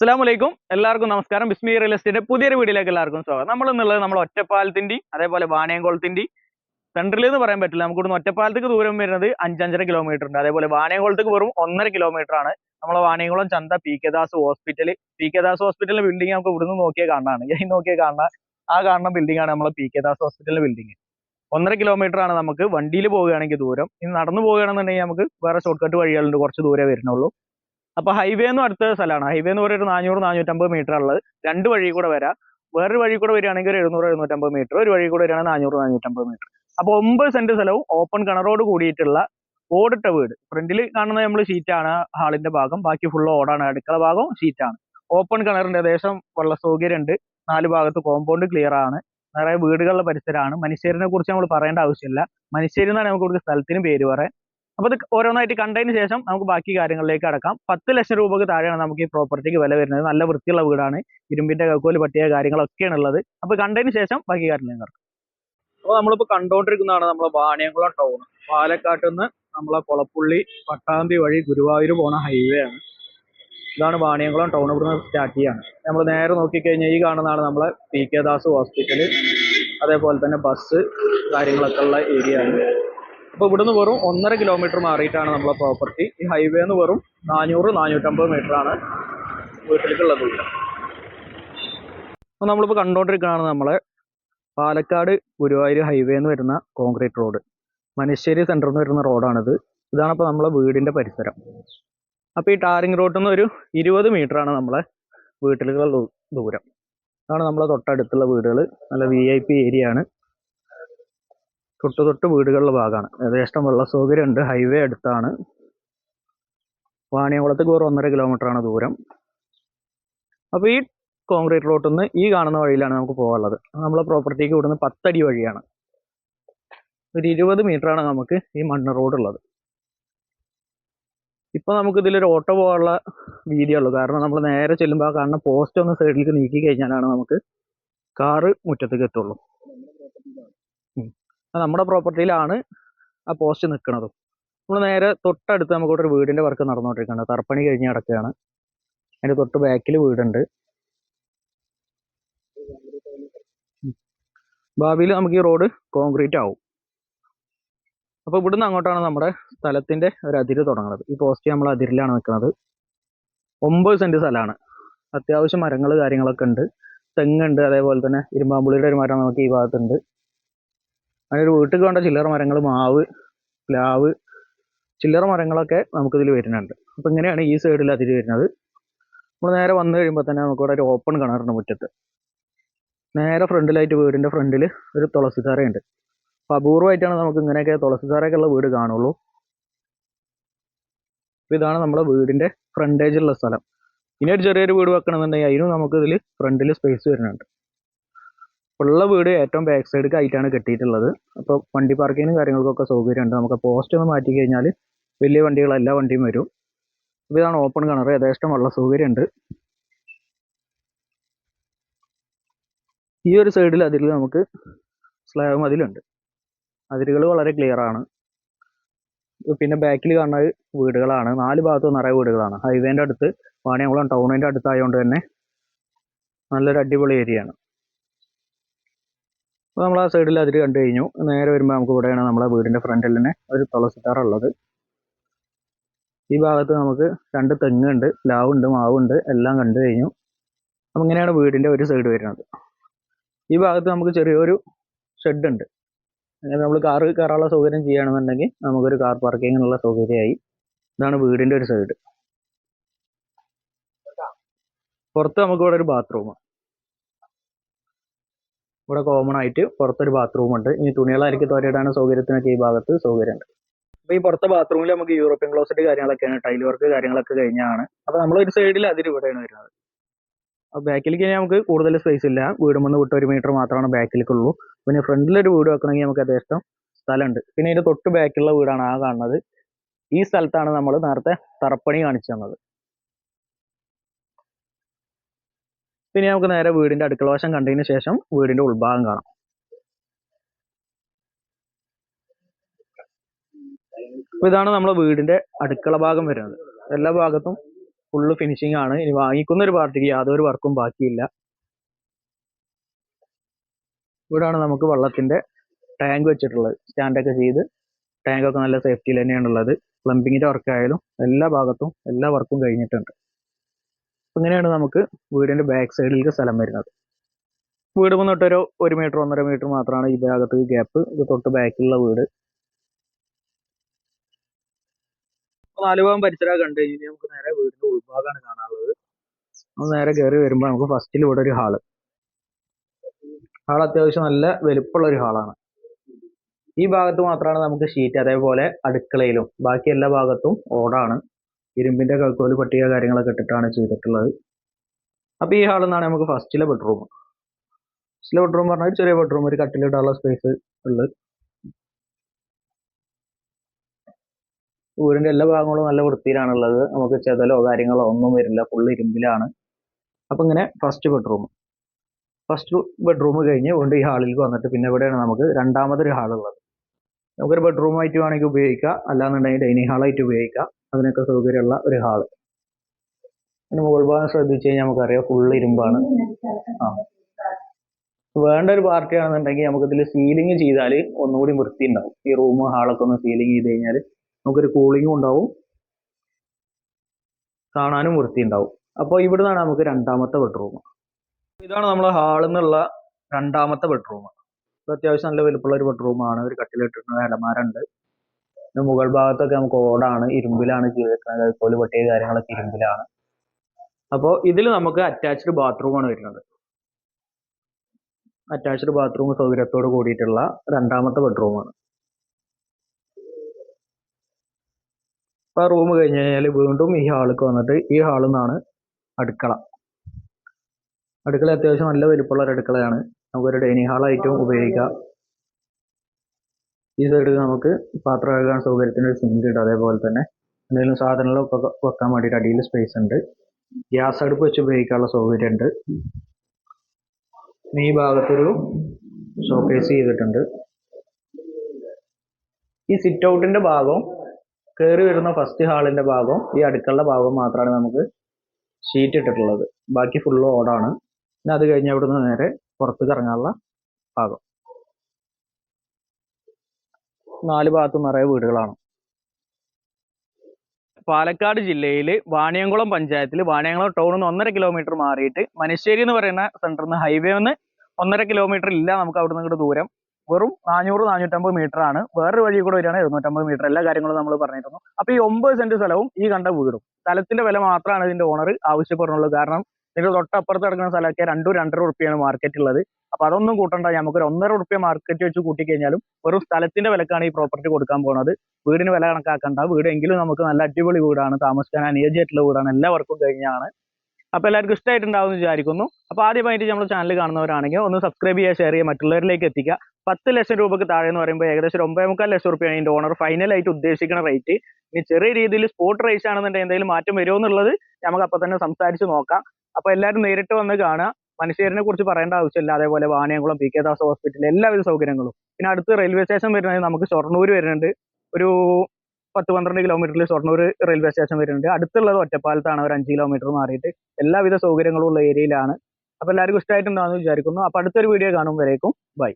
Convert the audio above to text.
അസ്സാം വലൈക്കും എല്ലാവർക്കും നമസ്കാരം. ബിസ്മി റിയൽ എസ്റ്റേറ്റ് പുതിയൊരു വീഡിയോയിലേക്ക് എല്ലാവർക്കും സ്വാഗതം. നമ്മൾ എന്നുള്ളത് നമ്മൾ ഒറ്റപ്പാലത്തിന്റെ അതേപോലെ വാണയംകുളത്തിന്റെ സെൻട്രൽ എന്ന് പറയാൻ പറ്റില്ല. നമുക്ക് ഇവിടുന്ന് ഒറ്റപ്പാലത്തേക്ക് ദൂരം വരുന്നത് അഞ്ചഞ്ചര കിലോമീറ്റർ ഉണ്ട്. അതേപോലെ വാണിയംകുളത്തേക്ക് വെറും ഒന്നര കിലോമീറ്റർ ആണ്. നമ്മളെ വാണിയംകുളം ചന്ത P K Das hospital P K Das ഹോസ്പിറ്റലിലെ ബിൽഡിംഗ് നമുക്ക് ഇവിടുന്ന് നോക്കിയാൽ കാണാനാണ്. ഈ നോക്കിയാൽ കാണുന്ന ആ കാണുന്ന ബിൽഡിംഗ് ആണ് നമ്മളെ പി കെ ദാസ് ഹോസ്പിറ്റലിലെ ബിൽഡിംഗ് ഒന്നര കിലോമീറ്റർ ആണ് നമുക്ക് വണ്ടിയിൽ പോവുകയാണെങ്കിൽ ദൂരം. ഇനി നടന്നു പോവുകയാണെന്നുണ്ടെങ്കിൽ നമുക്ക് വേറെ ഷോർട്ട് കട്ട് വഴികളുണ്ട്. കുറച്ച് ദൂരെ വരുന്നുള്ളൂ. അപ്പൊ ഹൈവേ എന്ന് അടുത്ത സ്ഥലമാണ്. ഹൈവേ എന്ന് പറയുന്നത് നാനൂറ് നാനൂറ്റമ്പത് മീറ്റർ ഉള്ളത് രണ്ട് വഴി കൂടെ വരാം. വേറൊരു വഴി കൂടെ വരികയാണെങ്കിൽ എഴുന്നൂറ് എഴുന്നൂറ്റമ്പത് മീറ്റർ ഒരു വഴി കൂടെ വരികയാണെങ്കിൽ നാനൂറ് നാനൂറ്റമ്പത് മീറ്റർ അപ്പൊ ഒമ്പത് സെന്റ് സ്ഥലവും ഓപ്പൺ കിണറോട് കൂടിയിട്ടുള്ള ഓടിട്ട വീട്. ഫ്രണ്ടിൽ കാണുന്നത് നമ്മൾ ഷീറ്റാണ് ഹാളിന്റെ ഭാഗം. ബാക്കി ഫുൾ ഓടാണ്. അടുക്കള ഭാഗം ഷീറ്റാണ് ഓപ്പൺ കിണറിന്റെ ഏകദേശം വെള്ള സൗകര്യം ഉണ്ട് നാല് ഭാഗത്ത് കോമ്പൗണ്ട് ക്ലിയർ ആണ്. നിറയെ വീടുകളുടെ പരിസരമാണ്. മനുഷ്യരിനെ കുറിച്ച് നമ്മൾ പറയേണ്ട ആവശ്യമില്ല. മനുഷ്യരിന്നാണ് നമുക്ക് ഇവിടുത്തെ സ്ഥലത്തിന് പേര് പറയാൻ. അപ്പൊ ഇത് ഓരോന്നായിട്ട് കണ്ടതിന് ശേഷം നമുക്ക് ബാക്കി കാര്യങ്ങളിലേക്ക് അടക്കാം പത്ത് ലക്ഷം രൂപക്ക് താഴെയാണ് നമുക്ക് ഈ പ്രോപ്പർട്ടിക്ക് വില വരുന്നത്. നല്ല വൃത്തിയുള്ള വീടാണ്. ഇരുമ്പിന്റെ കക്കോൽ പട്ടിയ കാര്യങ്ങളൊക്കെയാണ് ഉള്ളത്. അപ്പൊ കണ്ടതിന് ശേഷം ബാക്കി കാര്യങ്ങളിലേക്ക് അപ്പോൾ അപ്പൊ നമ്മളിപ്പോ കണ്ടോണ്ടിരിക്കുന്നതാണ് നമ്മളെ വാണിയംകുളം ടൗൺ പാലക്കാട്ട് നിന്ന് നമ്മളെ കൊളപ്പുള്ളി പട്ടാമ്പി വഴി ഗുരുവായൂർ പോണ ഹൈവേ ആണ്. ഇതാണ് വാണിയംകുളം ടൗൺ ഇവിടുന്ന് സ്റ്റാർട്ട് ചെയ്യാണ്. നമ്മൾ നേരെ നോക്കിക്കഴിഞ്ഞാൽ ഈ കാണുന്നതാണ് നമ്മളെ പി കെ ദാസ് ഹോസ്പിറ്റൽ അതേപോലെ തന്നെ ബസ് കാര്യങ്ങളൊക്കെ ഉള്ള ഏരിയ ആണ്. അപ്പോൾ ഇവിടുന്ന് വെറും ഒന്നര കിലോമീറ്റർ മാറിയിട്ടാണ് നമ്മളെ പ്രോപ്പർട്ടി ഈ ഹൈവേ എന്ന് വെറും നാനൂറ് നാനൂറ്റമ്പത് മീറ്റർ ആണ് വീട്ടിലേക്കുള്ള ദൂരം അപ്പോൾ നമ്മളിപ്പോൾ കണ്ടുകൊണ്ടിരിക്കുകയാണ് നമ്മളെ പാലക്കാട് ഗുരുവായൂർ ഹൈവേ എന്ന് വരുന്ന കോൺക്രീറ്റ് റോഡ് മനുശ്ശേരി സെന്ററിൽ നിന്ന് വരുന്ന റോഡാണിത് ഇതാണ് ഇപ്പോൾ നമ്മളെ വീടിന്റെ പരിസരം. അപ്പോൾ ഈ ടാറിങ് റോഡിൽ നിന്ന് ഒരു ഇരുപത് ആണ് നമ്മളെ വീട്ടിലേക്കുള്ള ദൂരം. അതാണ് നമ്മളെ തൊട്ടടുത്തുള്ള വീടുകൾ നല്ല വി ഐ പി ഏരിയ ആണ്. തൊട്ട് തൊട്ട് വീടുകളുടെ ഭാഗമാണ് ഏകദേശം വെള്ള സൗകര്യം ഉണ്ട് ഹൈവേ അടുത്താണ്. വാണിയംകുളത്തേക്ക് ഒരു ഒന്നര ആണ് ദൂരം. അപ്പോൾ ഈ കോൺക്രീറ്റ് റോട്ടിൽ നിന്ന് ഈ കാണുന്ന വഴിയിലാണ് നമുക്ക് പോകാനുള്ളത്. നമ്മളെ പ്രോപ്പർട്ടിക്ക് ഇവിടുന്ന് പത്തടി വഴിയാണ്. ഒരു ഇരുപത് ആണ് നമുക്ക് ഈ മണ്ണ് റോഡ് ഉള്ളത് ഇപ്പൊ നമുക്ക് ഇതിലൊരു ഓട്ടോ പോകാനുള്ള വീതിയുള്ളൂ കാരണം നമ്മൾ നേരെ ചെല്ലുമ്പോൾ ആ കാണുന്ന പോസ്റ്റ് ഒന്ന് സൈഡിലേക്ക് നീക്കി കഴിഞ്ഞാലാണ് നമുക്ക് കാറ് മുറ്റത്തേക്ക് എത്തുള്ളൂ. നമ്മുടെ പ്രോപ്പർട്ടിയിലാണ് ആ പോസ്റ്റ് നിൽക്കുന്നത് നമ്മൾ നേരെ തൊട്ടടുത്ത് നമുക്ക് വീടിന്റെ വർക്ക് നടന്നുകൊണ്ടിരിക്കുന്നത് തറപ്പണി കഴിഞ്ഞ് കിടക്കുകയാണ് അതിന്റെ തൊട്ട് ബാക്കിൽ വീടുണ്ട്. ഭാവിയിൽ നമുക്ക് ഈ റോഡ് കോൺക്രീറ്റ് ആവും. അപ്പോൾ ഇവിടുന്ന് അങ്ങോട്ടാണ് നമ്മുടെ സ്ഥലത്തിന്റെ ഒരു അതിര് തുടങ്ങുന്നത്. ഈ പോസ്റ്റ് നമ്മൾ അതിരിലാണ് നിൽക്കുന്നത്. ഒമ്പത് സെന്റ് സ്ഥലമാണ്. അത്യാവശ്യം മരങ്ങൾ കാര്യങ്ങളൊക്കെ ഉണ്ട്. തെങ്ങുണ്ട് അതേപോലെ തന്നെ ഇരുമ്പാമ്പുളിയുടെ ഒരു മരം നമുക്ക് ഈ ഭാഗത്തുണ്ട്. അതിനൊരു വീട്ടിൽ വേണ്ട ചില്ലറ മരങ്ങൾ മാവ് പ്ലാവ് ചില്ലറ മരങ്ങളൊക്കെ നമുക്കിതിൽ വരുന്നുണ്ട്. അപ്പോൾ ഇങ്ങനെയാണ് ഈ സൈഡിൽ അതിര് വരുന്നത്. നമ്മൾ നേരെ വന്നു കഴിയുമ്പോൾ തന്നെ നമുക്ക് ഇവിടെ ഒരു ഓപ്പൺ കിണറുണ്ട് മുറ്റത്ത്. നേരെ ഫ്രണ്ടിലായിട്ട് വീടിന്റെ ഫ്രണ്ടിൽ ഒരു തുളസിധാരയുണ്ട്. അപ്പം അപൂർവമായിട്ടാണ് നമുക്ക് ഇങ്ങനെയൊക്കെ തുളസിത്താറയൊക്കെ ഉള്ള വീട് കാണുള്ളൂ. അപ്പം ഇതാണ് നമ്മുടെ വീടിന്റെ ഫ്രണ്ടേജ് ഉള്ള സ്ഥലം. ഇനി ഒരു ചെറിയൊരു വീട് വെക്കണമെന്നുണ്ടെങ്കിൽ അതിനും നമുക്ക് ഇതിൽ ഫ്രണ്ടിൽ സ്പേസ് വരുന്നുണ്ട്. ഉള്ള വീട് ഏറ്റവും ബാക്ക് സൈഡ് ആയിട്ടാണ് കെട്ടിയിട്ടുള്ളത്. അപ്പോൾ വണ്ടി പാർക്കിങ്ങിനും കാര്യങ്ങൾക്കൊക്കെ സൗകര്യമുണ്ട്. നമുക്ക് പോസ്റ്റ് ഒന്ന് മാറ്റി കഴിഞ്ഞാൽ വലിയ വണ്ടികൾ എല്ലാ വണ്ടിയും വരും. അപ്പോൾ ഇതാണ് ഓപ്പൺ കിണർ ഏകദേശം വെള്ള സൗകര്യമുണ്ട്. ഈ ഒരു സൈഡിൽ അതിൽ നമുക്ക് സ്ലാബ് മതിലുണ്ട്. അതിരുകൾ വളരെ ക്ലിയർ ആണ്. പിന്നെ ബാക്കിൽ കാണുന്നത് വീടുകളാണ്. നാല് ഭാഗത്തും നിറയെ വീടുകളാണ്. ഹൈവേന്റെ അടുത്ത് വാണിയംകുളം ടൗണിന്റെ അടുത്തായതുകൊണ്ട് തന്നെ നല്ലൊരു അടിപൊളി ഏരിയയാണ് അപ്പോൾ നമ്മൾ ആ സൈഡിൽ അതിൽ കണ്ടു കഴിഞ്ഞു. നേരെ വരുമ്പോൾ നമുക്ക് ഇവിടെയാണ് നമ്മളെ വീടിന്റെ ഫ്രണ്ടിൽ തന്നെ ഒരു തുളസിത്താറുള്ളത് ഈ ഭാഗത്ത് നമുക്ക് രണ്ട് തെങ്ങുണ്ട് പ്ലാവുണ്ട് മാവുണ്ട് എല്ലാം കണ്ടു കഴിഞ്ഞു. അപ്പം ഇങ്ങനെയാണ് വീടിന്റെ ഒരു സൈഡ് വരുന്നത്. ഈ ഭാഗത്ത് നമുക്ക് ചെറിയൊരു ഷെഡ് ഉണ്ട്. നമ്മൾ കാറ് കയറാനുള്ള സൗകര്യം ചെയ്യുകയാണെന്നുണ്ടെങ്കിൽ നമുക്കൊരു കാർ പാർക്കിങ്ങിനുള്ള സൗകര്യമായി ഇതാണ് വീടിന്റെ ഒരു സൈഡ് പുറത്ത് നമുക്ക് ഇവിടെ ഒരു ബാത്റൂം ഇവിടെ കോമൺ ആയിട്ട് പുറത്തൊരു ബാത്റൂം ഉണ്ട്. ഇനി തുണികളായിരിക്കും തോരയിടാൻ സൗകര്യത്തിനൊക്കെ ഈ ഭാഗത്ത് സൗകര്യമുണ്ട്. അപ്പൊ ഈ പുറത്തെ ബാത്റൂമിൽ നമുക്ക് യൂറോപ്യൻ ക്ലോസറ്റ് കാര്യങ്ങളൊക്കെയാണ് ടൈൽ വർക്ക് കാര്യങ്ങളൊക്കെ കഴിഞ്ഞാണ്. അപ്പൊ നമ്മൾ ഒരു സൈഡിൽ അതിൽ ഇവിടെയാണ് വരുന്നത്. അപ്പൊ ബാക്കിലേക്ക് നമുക്ക് കൂടുതൽ സ്പേസ് ഇല്ല. വീട് വന്ന് വിട്ട് ഒരു മീറ്റർ മാത്രമാണ് ബാക്കിലേക്കുള്ളൂ പിന്നെ ഫ്രണ്ടിൽ ഒരു വീട് വെക്കണമെങ്കിൽ നമുക്ക് അത്യാവശ്യം സ്ഥലമുണ്ട്. പിന്നെ ഇതിന്റെ തൊട്ട് ബാക്കിലുള്ള വീടാണ് ആ കാണുന്നത്. ഈ സ്ഥലത്താണ് നമ്മൾ നേരത്തെ തറപ്പണി കാണിച്ചു തന്നത്. പിന്നെ നമുക്ക് നേരെ വീടിന്റെ അടുക്കള വശം കണ്ടതിന് ശേഷം വീടിന്റെ ഉൾഭാഗം കാണാം. അപ്പൊ ഇതാണ് നമ്മളെ വീടിന്റെ അടുക്കള ഭാഗം വരുന്നത്. എല്ലാ ഭാഗത്തും ഫുള്ള് ഫിനിഷിംഗ് ആണ്. ഇനി വാങ്ങിക്കുന്ന ഒരു പാർട്ടിക്ക് യാതൊരു വർക്കും ബാക്കിയില്ല. ഇവിടാണ് നമുക്ക് വെള്ളത്തിന്റെ ടാങ്ക് വെച്ചിട്ടുള്ളത്. സ്റ്റാൻഡൊക്കെ ചെയ്ത് ടാങ്ക് ഒക്കെ നല്ല സേഫ്റ്റിയിൽ തന്നെയാണുള്ളത്. പ്ലംബിങ്ങിന്റെ വർക്കായാലും എല്ലാ ഭാഗത്തും എല്ലാ വർക്കും കഴിഞ്ഞിട്ടുണ്ട്. ഇങ്ങനെയാണ് നമുക്ക് വീടിന്റെ ബാക്ക് സൈഡിലേക്ക് സ്ഥലം വരുന്നത്. വീട് വന്നിട്ടൊരു ഒരു മീറ്റർ ഒന്നര മീറ്റർ മാത്രമാണ് ഈ ഭാഗത്ത് ഗ്യാപ്പ് ഇത് തൊട്ട് ബാക്കിലുള്ള വീട്. നാല് ഭാഗം കണ്ടു കഴിഞ്ഞാൽ നമുക്ക് നേരെ വീടിന്റെ ഉൾഭാഗമാണ് കാണാനുള്ളത്. നമ്മൾ നേരെ കയറി വരുമ്പോൾ നമുക്ക് ഫസ്റ്റിൽ ഇവിടെ ഒരു ഹാൾ ഹാൾ അത്യാവശ്യം നല്ല വലുപ്പമുള്ള ഒരു ഹാളാണ് ഈ ഭാഗത്ത് മാത്രമാണ് നമുക്ക് ഷീറ്റ് അതേപോലെ അടുക്കളയിലും. ബാക്കി എല്ലാ ഭാഗത്തും ഓടാണ് ഇരുമ്പിന്റെ കൽക്കോൽ പട്ടിക കാര്യങ്ങളൊക്കെ ഇട്ടിട്ടാണ് ചെയ്തിട്ടുള്ളത്. അപ്പൊ ഈ ഹാളിൽ നിന്നാണ് നമുക്ക് ഫസ്റ്റിലെ ബെഡ്റൂം ഫസ്റ്റിലെ ബെഡ്റൂം പറഞ്ഞാൽ ചെറിയ ബെഡ്റൂം ഒരു കട്ടിലിടാനുള്ള സ്പേസ് ഉള്ളത് ഊരിന്റെ എല്ലാ ഭാഗങ്ങളും നല്ല വൃത്തിയിലാണുള്ളത്. നമുക്ക് ചെതലോ കാര്യങ്ങളോ ഒന്നും വരില്ല. ഫുള്ള് ഇരുമ്പിലാണ്. അപ്പൊ ഇങ്ങനെ ഫസ്റ്റ് ബെഡ്റൂം ഫസ്റ്റ് ബെഡ്റൂം കഴിഞ്ഞ് കൊണ്ട് ഈ ഹാളിൽ വന്നിട്ട് പിന്നെ ഇവിടെയാണ് നമുക്ക് രണ്ടാമതൊരു ഹാൾ ഉള്ളത് നമുക്കൊരു ബെഡ്റൂം ആയിട്ട് വേണമെങ്കിൽ ഉപയോഗിക്കാം. അല്ലാന്നുണ്ടെങ്കിൽ ഡൈനിങ് ഹാളായിട്ട് ഉപയോഗിക്കാം. അതിനൊക്കെ സൗകര്യമുള്ള ഒരു ഹാൾ പിന്നെ മുകൾ ഭാഗം ശ്രദ്ധിച്ചു കഴിഞ്ഞാൽ നമുക്കറിയാം ഫുള്ള് ഇരുമ്പാണ്. ആ. വേണ്ട ഒരു പാർട്ടി ആണെന്നുണ്ടെങ്കിൽ നമുക്ക് ഇതിൽ സീലിംഗ് ചെയ്താൽ ഒന്നുകൂടി വൃത്തി ഉണ്ടാവും. ഈ റൂം ഹാളൊക്കെ ഒന്ന് സീലിംഗ് ചെയ്ത് കഴിഞ്ഞാൽ നമുക്കൊരു കൂളിംഗും ഉണ്ടാവും. കാണാനും വൃത്തി ഉണ്ടാവും. അപ്പോൾ ഇവിടെ നിന്നാണ് നമുക്ക് രണ്ടാമത്തെ ബെഡ്റൂം ഇതാണ് നമ്മളെ ഹാളിൽ നിന്നുള്ള രണ്ടാമത്തെ ബെഡ്റൂം അത്യാവശ്യം നല്ല വലുപ്പമുള്ള ഒരു ബെഡ്റൂമാണ് ഒരു കട്ടിലിട്ടിരുന്ന അലമാരുണ്ട് പിന്നെ മുകൾ ഭാഗത്തൊക്കെ നമുക്ക് ഓടാണ് ഇരുമ്പിലാണ് ചെയ്തിരിക്കുന്നത് അതുപോലെ പൊട്ടിയ കാര്യങ്ങളൊക്കെ ഇരുമ്പിലാണ്. അപ്പോൾ ഇതിൽ നമുക്ക് അറ്റാച്ച്ഡ് ബാത്റൂമാണ് വരുന്നത്. അറ്റാച്ച്ഡ് ബാത്റൂം സൗകര്യത്തോട് കൂടിയിട്ടുള്ള രണ്ടാമത്തെ ബെഡ്റൂമാണ് അപ്പോൾ റൂം കഴിഞ്ഞ് കഴിഞ്ഞാൽ വീണ്ടും ഈ ഹാളിലേക്ക് വന്നിട്ട് ഈ ഹാളിൽ നിന്നാണ് അടുക്കള. അടുക്കള അത്യാവശ്യം നല്ല വലിപ്പമുള്ള ഒരു അടുക്കളയാണ്. നമുക്കൊരു ഡൈനിങ് ഹാളായിട്ടും ഉപയോഗിക്കാം. ഈ സൈഡിൽ നമുക്ക് പാത്രം കഴുകാൻ സൗകര്യത്തിന് ഒരു സിങ്ക് ഉണ്ട് അതേപോലെ തന്നെ എന്തെങ്കിലും സാധനങ്ങളൊക്കെ വെക്കാൻ വേണ്ടിയിട്ട് അടിയിൽ സ്പേസ് ഉണ്ട്. ഗ്യാസ് അടുപ്പ് വെച്ച് ഉപയോഗിക്കാനുള്ള സൗകര്യം ഉണ്ട് ഈ ഭാഗത്തൊരു ഷോക്കേസ് ചെയ്തിട്ടുണ്ട്. ഈ സിറ്റ് ഔട്ടിന്റെ ഭാഗം കയറി വരുന്ന ഫസ്റ്റ് ഹാളിന്റെ ഭാഗം ഈ അടുക്കളുടെ ഭാഗം മാത്രമാണ് നമുക്ക് ഷീറ്റ് ഇട്ടിട്ടുള്ളത്. ബാക്കി ഫുള്ള് ഓടാണ് പിന്നെ അത് കഴിഞ്ഞ് അവിടുന്ന് നേരെ പുറത്തേക്ക് ഇറങ്ങാനുള്ള ഭാഗം. നാല് ഭാഗത്തും നിറയെ വീടുകളാണ്. പാലക്കാട് ജില്ലയിൽ വാണിയംകുളം പഞ്ചായത്തിൽ വാണിയംകുളം ടൗണിൽ നിന്ന് ഒന്നര കിലോമീറ്റർ മാറിയിട്ട് മനശ്ശേരി എന്ന് പറയുന്ന സെന്ററിൽ നിന്ന് ഹൈവേ നിന്ന് ഒന്നര കിലോമീറ്റർ ഇല്ല നമുക്ക് അവിടെ നിന്ന് ദൂരം. വെറും നാനൂറ് നാനൂറ്റമ്പത് മീറ്റർ ആണ്. വേറൊരു വഴി കൂടെ വരികയാണ് എഴുന്നൂറ്റമ്പത് മീറ്റർ എല്ലാ കാര്യങ്ങളും നമ്മൾ പറഞ്ഞിരുന്നു. അപ്പൊ ഈ ഒമ്പത് സെന്റ് സ്ഥലവും ഈ കണ്ട വീടും. സ്ഥലത്തിന്റെ വില മാത്രമാണ് ഇതിന്റെ ഓണർ ആവശ്യപ്പെടുന്നുള്ളൂ കാരണം ഇതിന്റെ തൊട്ടപ്പുറത്ത് കിടക്കുന്ന സ്ഥലമൊക്കെ രണ്ടും രണ്ടര ഉറുപ്പിയാണ് മാർക്കറ്റ് ഉള്ളത്. അപ്പൊ അതൊന്നും കൂട്ടണ്ട. നമുക്കൊരു ഒന്നര ഉറുപ്പ്യ മാർക്കറ്റ് വെച്ച് കൂട്ടിക്കഴിഞ്ഞാലും വെറും സ്ഥലത്തിന്റെ വിലക്കാണ് ഈ പ്രോപ്പർട്ടി കൊടുക്കാൻ പോകുന്നത് വീടിന് വില കണക്കാക്കണ്ട. വീടെങ്കിലും നമുക്ക് നല്ല അടിപൊളി വീടാണ്. താമസിക്കാൻ അനുയോജ്യമായിട്ടുള്ള വീടാണ്. എല്ലാവർക്കും കഴിഞ്ഞാണ്. അപ്പൊ എല്ലാവർക്കും ഇഷ്ടമായിട്ടുണ്ടാവും എന്ന് വിചാരിക്കുന്നു. അപ്പൊ ആദ്യമായിട്ട് നമ്മൾ ചാനൽ കാണുന്നവരാണെങ്കിൽ ഒന്ന് സബ്സ്ക്രൈബ് ചെയ്യുക ഷെയർ ചെയ്യുക മറ്റുള്ളവരിലേക്ക് എത്തിക്കുക. പത്ത് ലക്ഷം രൂപയ്ക്ക് താഴെ എന്ന് പറയുമ്പോൾ ഏകദേശം ഒരു ഒമ്പതേ മുക്കാൽ ലക്ഷം റുപ്യാണ് ഇതിന്റെ ഓണർ ഫൈനലായിട്ട് ഉദ്ദേശിക്കുന്ന റേറ്റ് ഇനി ചെറിയ രീതിയിൽ സ്പോട്ട് റേറ്റ് ആണെന്നുണ്ടെങ്കിൽ എന്തെങ്കിലും മാറ്റം വരുമോ എന്നുള്ളത് നമുക്ക് അപ്പൊ തന്നെ സംസാരിച്ച് നോക്കാം. അപ്പൊ എല്ലാവരും നേരിട്ട് വന്ന് കാണുക. മനുഷ്യരിനെ കുറിച്ച് പറയേണ്ട ആവശ്യമില്ല. അതേപോലെ Vaniyamkulam P K Das hospital എല്ലാവിധ സൗകര്യങ്ങളും. പിന്നെ അടുത്ത് റെയിൽവേ സ്റ്റേഷൻ വരുന്നത് നമുക്ക് ഷൊർണൂർ വരുന്നുണ്ട്. ഒരു പത്ത് പന്ത്രണ്ട് കിലോമീറ്ററിൽ ഷൊർണൂർ റെയിൽവേ സ്റ്റേഷൻ വരുന്നുണ്ട്. അടുത്തുള്ളത് ഒറ്റപ്പാലത്താണ്. ഒരു അഞ്ച് കിലോമീറ്റർ മാറിയിട്ട് എല്ലാവിധ സൗകര്യങ്ങളും ഉള്ള ഏരിയയിലാണ്. അപ്പൊ എല്ലാവർക്കും ഇഷ്ടമായിട്ടുണ്ടാവുമെന്ന് വിചാരിക്കുന്നു. അപ്പൊ അടുത്തൊരു വീഡിയോ കാണും വരേക്കും. ബൈ.